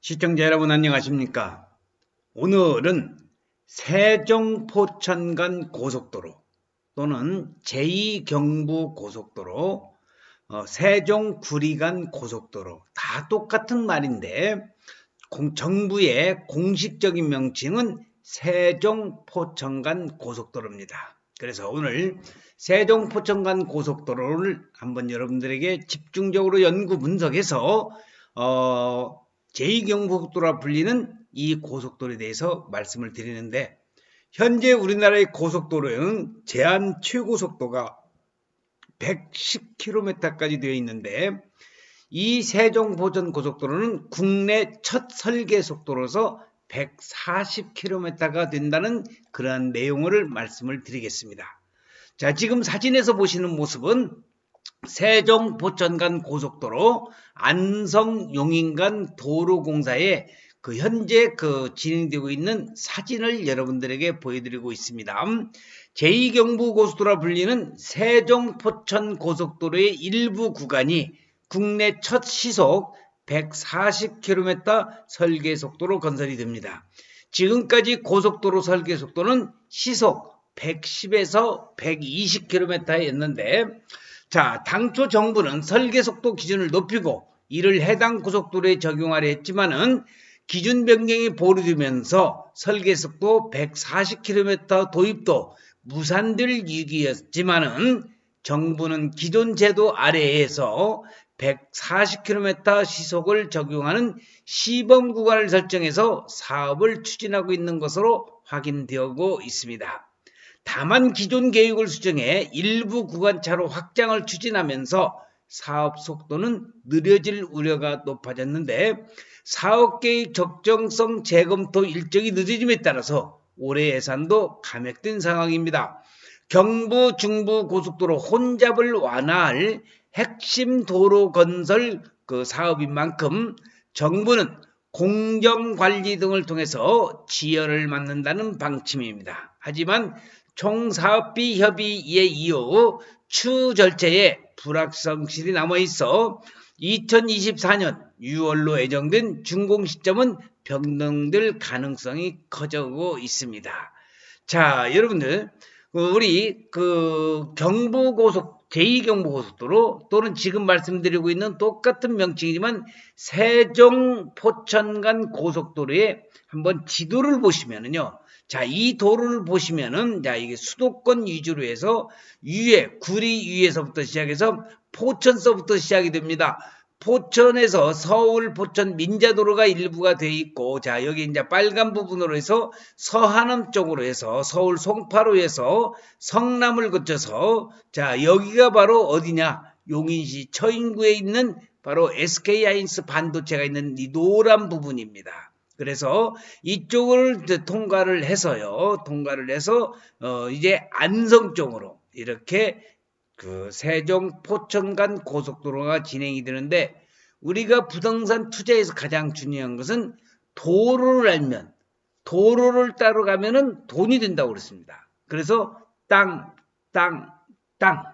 시청자 여러분 안녕하십니까? 오늘은 세종 포천간 고속도로 또는 제2경부 고속도로, 어, 세종 구리간 고속도로 다 똑같은 말인데 공- 정부의 공식적인 명칭은 세종 포천간 고속도로입니다. 그래서 오늘 세종 포천간 고속도로를 한번 여러분들에게 집중적으로 연구 분석해서 어, 제2경부고속도로라 불리는 이 고속도로에 대해서 말씀을 드리는데 현재 우리나라의 고속도로에는 제한 최고 속도가 110km까지 되어 있는데 이 세종보전 고속도로는 국내 첫 설계 속도로서 140km가 된다는 그러한 내용을 말씀을 드리겠습니다. 자, 지금 사진에서 보시는 모습은 세종 보천간 고속도로 안성 용인간 도로공사의 그 현재 그 진행되고 있는 사진을 여러분들에게 보여드리고 있습니다. 제2경부 고속도로라 불리는 세종 포천 고속도로의 일부 구간이 국내 첫 시속 140km 설계 속도로 건설이 됩니다. 지금까지 고속도로 설계 속도는 시속 110에서 120km였는데 자, 당초 정부는 설계 속도 기준을 높이고 이를 해당 고속도로에 적용하려 했지만은 기준 변경이 보류되면서 설계 속도 140km 도입도 무산될 위기였지만은 정부는 기존 제도 아래에서 140km 시속을 적용하는 시범 구간을 설정해서 사업을 추진하고 있는 것으로 확인되고 있습니다. 다만 기존 계획을 수정해 일부 구간차로 확장을 추진하면서 사업 속도는 느려질 우려가 높아졌는데 사업 계획 적정성 재검토 일정이 늦어짐에 따라서 올해 예산도 감액된 상황입니다. 경부 중부 고속도로 혼잡을 완화할 핵심 도로 건설 그 사업인 만큼 정부는 공정 관리 등을 통해서 지연을 막는다는 방침입니다. 하지만 총사업비 협의에 이후 추 절차에 불확성실이 남아 있어 2024년 6월로 예정된 준공 시점은 변동될 가능성이 커지고 있습니다. 자, 여러분들 우리 그 경부고속 제2경부고속도로 또는 지금 말씀드리고 있는 똑같은 명칭이지만 세종 포천 간 고속도로에 한번 지도를 보시면은요. 자, 이 도로를 보시면은 자, 이게 수도권 위주로 해서 위에 구리 위에서부터 시작해서 포천서부터 시작이 됩니다. 포천에서 서울 포천 민자도로가 일부가 돼 있고 자 여기 이제 빨간 부분으로 해서 서하남 쪽으로 해서 서울 송파로에서 성남을 거쳐서 자 여기가 바로 어디냐 용인시 처인구에 있는 바로 SK 하이닉스 반도체가 있는 이 노란 부분입니다. 그래서 이쪽을 통과를 해서요 통과를 해서 어 이제 안성 쪽으로 이렇게 그 세종 포천간 고속도로가 진행이 되는데 우리가 부동산 투자에서 가장 중요한 것은 도로를 알면 도로를 따로 가면은 돈이 된다고 그랬습니다. 그래서 땅, 땅, 땅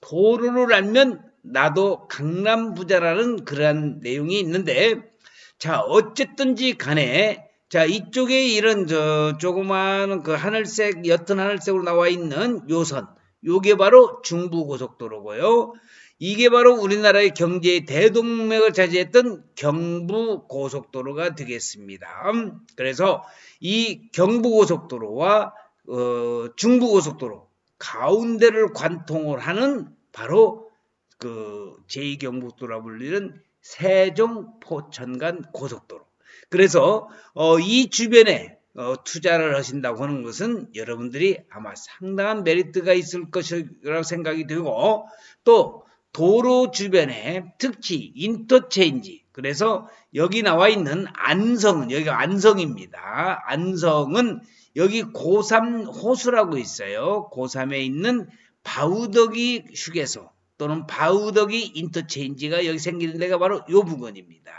도로를 알면 나도 강남 부자라는 그러한 내용이 있는데 자 어쨌든지 간에 자 이쪽에 이런 저 조그마한 그 하늘색 옅은 하늘색으로 나와 있는 요선 요게 바로 중부고속도로고요. 이게 바로 우리나라의 경제의 대동맥을 차지했던 경부고속도로가 되겠습니다. 그래서 이 경부고속도로와 어, 중부고속도로 가운데를 관통을 하는 바로 그 제2경부도로라 불리는 세종 포천간 고속도로. 그래서 어, 이 주변에 어, 투자를 하신다고 하는 것은 여러분들이 아마 상당한 메리트가 있을 것이라고 생각이 되고 또 도로 주변에 특히 인터체인지 그래서 여기 나와 있는 안성은 여기가 안성입니다. 안성은 여기 고삼 호수라고 있어요. 고삼에 있는 바우덕이 휴게소 또는 바우덕이 인터체인지가 여기 생기는 데가 바로 요 부근입니다.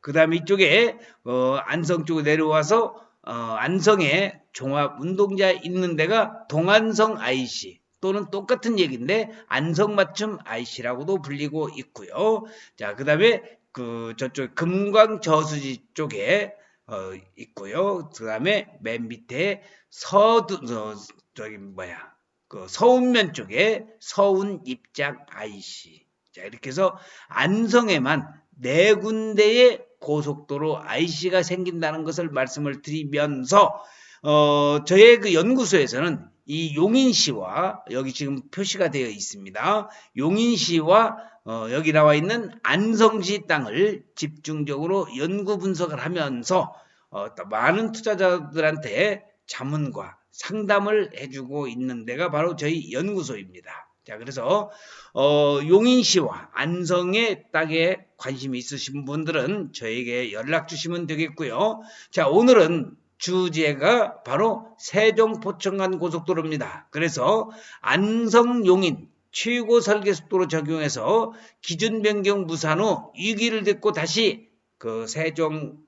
그 다음에 이쪽에 어, 안성 쪽으로 내려와서 어, 안성에 종합 운동자 있는 데가 동안성 IC 또는 똑같은 얘기인데 안성 맞춤 IC라고도 불리고 있고요. 자, 그 다음에 그 저쪽 금강 저수지 쪽에 어, 있고요. 그 다음에 맨 밑에 서두 어, 저기 뭐야 그 서운면 쪽에 서운 입장 IC 자 이렇게 해서 안성에만 네 군데의 고속도로 IC가 생긴다는 것을 말씀을 드리면서 어, 저의 그 연구소에서는 이 용인시와 여기 지금 표시가 되어 있습니다. 용인시와 어, 여기 나와 있는 안성시 땅을 집중적으로 연구 분석을 하면서 어, 또 많은 투자자들한테 자문과 상담을 해주고 있는 데가 바로 저희 연구소입니다. 자, 그래서 어, 용인시와 안성의 땅에 관심이 있으신 분들은 저에게 연락 주시면 되겠고요. 자, 오늘은 주제가 바로 세종 포천간 고속도로입니다. 그래서 안성 용인 최고 설계 속도로 적용해서 기준 변경 무산 후 위기를 듣고 다시 그 세종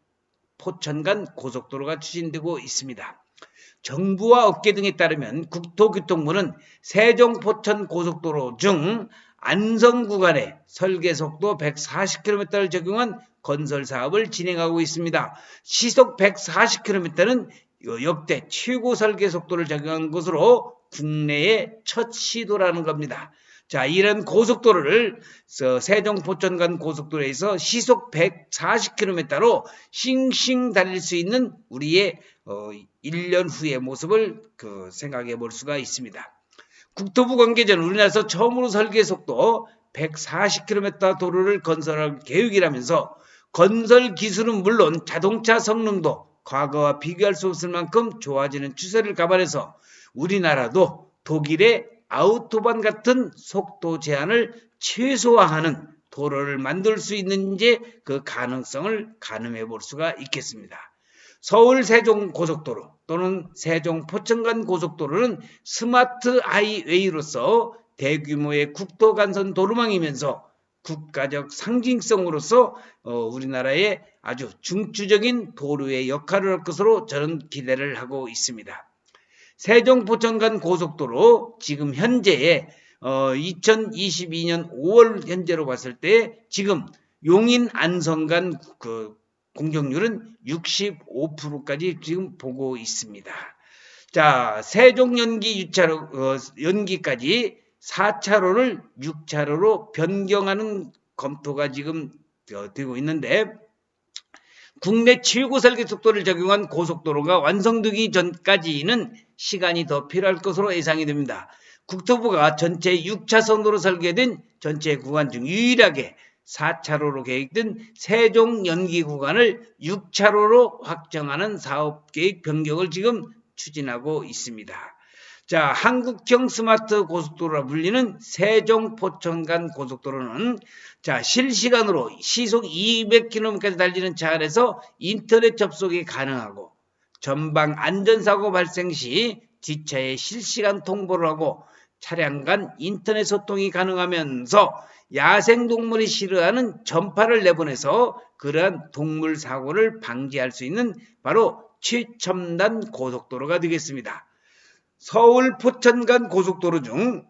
포천간 고속도로가 추진되고 있습니다. 정부와 업계 등에 따르면 국토교통부는 세종 포천 고속도로 중 안성 구간에 설계 속도 140km를 적용한 건설 사업을 진행하고 있습니다. 시속 140km는 역대 최고 설계 속도를 적용한 것으로 국내의 첫 시도라는 겁니다. 자, 이런 고속도로를 세종 포천간 고속도로에서 시속 140km로 싱싱 달릴 수 있는 우리의 어, 1년 후의 모습을 그 생각해 볼 수가 있습니다. 국토부 관계자는 우리나라에서 처음으로 설계 속도 140km 도로를 건설할 계획이라면서 건설 기술은 물론 자동차 성능도 과거와 비교할 수 없을 만큼 좋아지는 추세를 감안해서 우리나라도 독일의 아우토반 같은 속도 제한을 최소화하는 도로를 만들 수 있는지 그 가능성을 가늠해 볼 수가 있겠습니다. 서울 세종 고속도로 또는 세종 포천간 고속도로는 스마트 하이웨이로서 대규모의 국도 간선 도로망이면서 국가적 상징성으로서 어, 우리나라의 아주 중추적인 도로의 역할을 할 것으로 저는 기대를 하고 있습니다. 세종 포천간 고속도로 지금 현재에 어, 2022년 5월 현재로 봤을 때 지금 용인 안성간 그 공격률은 65%까지 지금 보고 있습니다. 자, 세종 연기 유차로 어, 연기까지 4차로를 6차로로 변경하는 검토가 지금 어, 되고 있는데 국내 최고 설계 속도를 적용한 고속도로가 완성되기 전까지는 시간이 더 필요할 것으로 예상이 됩니다. 국토부가 전체 6차선으로 설계된 전체 구간 중 유일하게 4차로로 계획된 세종 연기 구간을 6차로로 확정하는 사업 계획 변경을 지금 추진하고 있습니다. 자, 한국형 스마트 고속도로라 불리는 세종 포천간 고속도로는 자, 실시간으로 시속 200km까지 달리는 차 안에서 인터넷 접속이 가능하고 전방 안전사고 발생 시 뒷차에 실시간 통보를 하고 차량 간 인터넷 소통이 가능하면서 야생동물이 싫어하는 전파를 내보내서 그러한 동물 사고를 방지할 수 있는 바로 최첨단 고속도로가 되겠습니다. 서울 포천 간 고속도로 중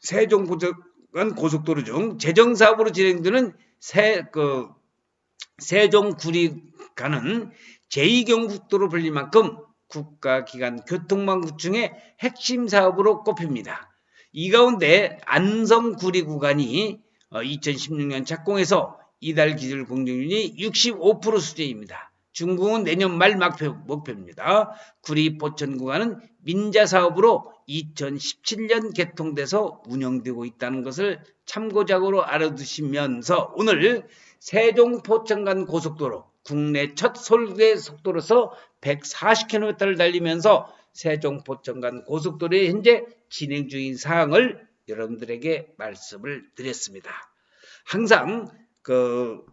세종 포천간 고속도로 중 재정 사업으로 진행되는 세, 그, 세종 구리 가는 제2경국도로 불릴 만큼 국가기관 교통망국 중에 핵심 사업으로 꼽힙니다. 이 가운데 안성구리 구간이 2016년 어, 착공해서 이달 기술 공정률이 65% 수준입니다. 중국은 내년 말 목표, 목표입니다. 구리 포천 구간은 민자 사업으로 2017년 개통돼서 운영되고 있다는 것을 참고작으로 알아두시면서 오늘 세종 포천간 고속도로 국내 첫 설계 속도로서 140km를 달리면서 세종 포천간 고속도로에 현재 진행 중인 사항을 여러분들에게 말씀을 드렸습니다. 항상 그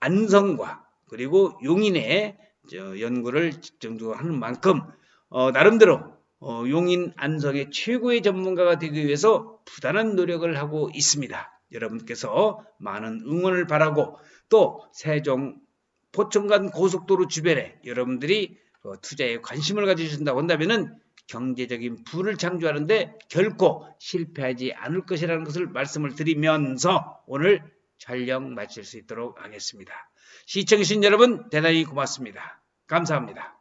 안성과 그리고 용인의 연구를 집중적으로 하는 만큼 어, 나름대로 어, 용인 안성의 최고의 전문가가 되기 위해서 부단한 노력을 하고 있습니다. 여러분께서 많은 응원을 바라고 또 세종 포천간 고속도로 주변에 여러분들이 어, 투자에 관심을 가지신다고 한다면은 경제적인 부를 창조하는데 결코 실패하지 않을 것이라는 것을 말씀을 드리면서 오늘 촬영 마칠 수 있도록 하겠습니다. 시청해주신 여러분 대단히 고맙습니다. 감사합니다.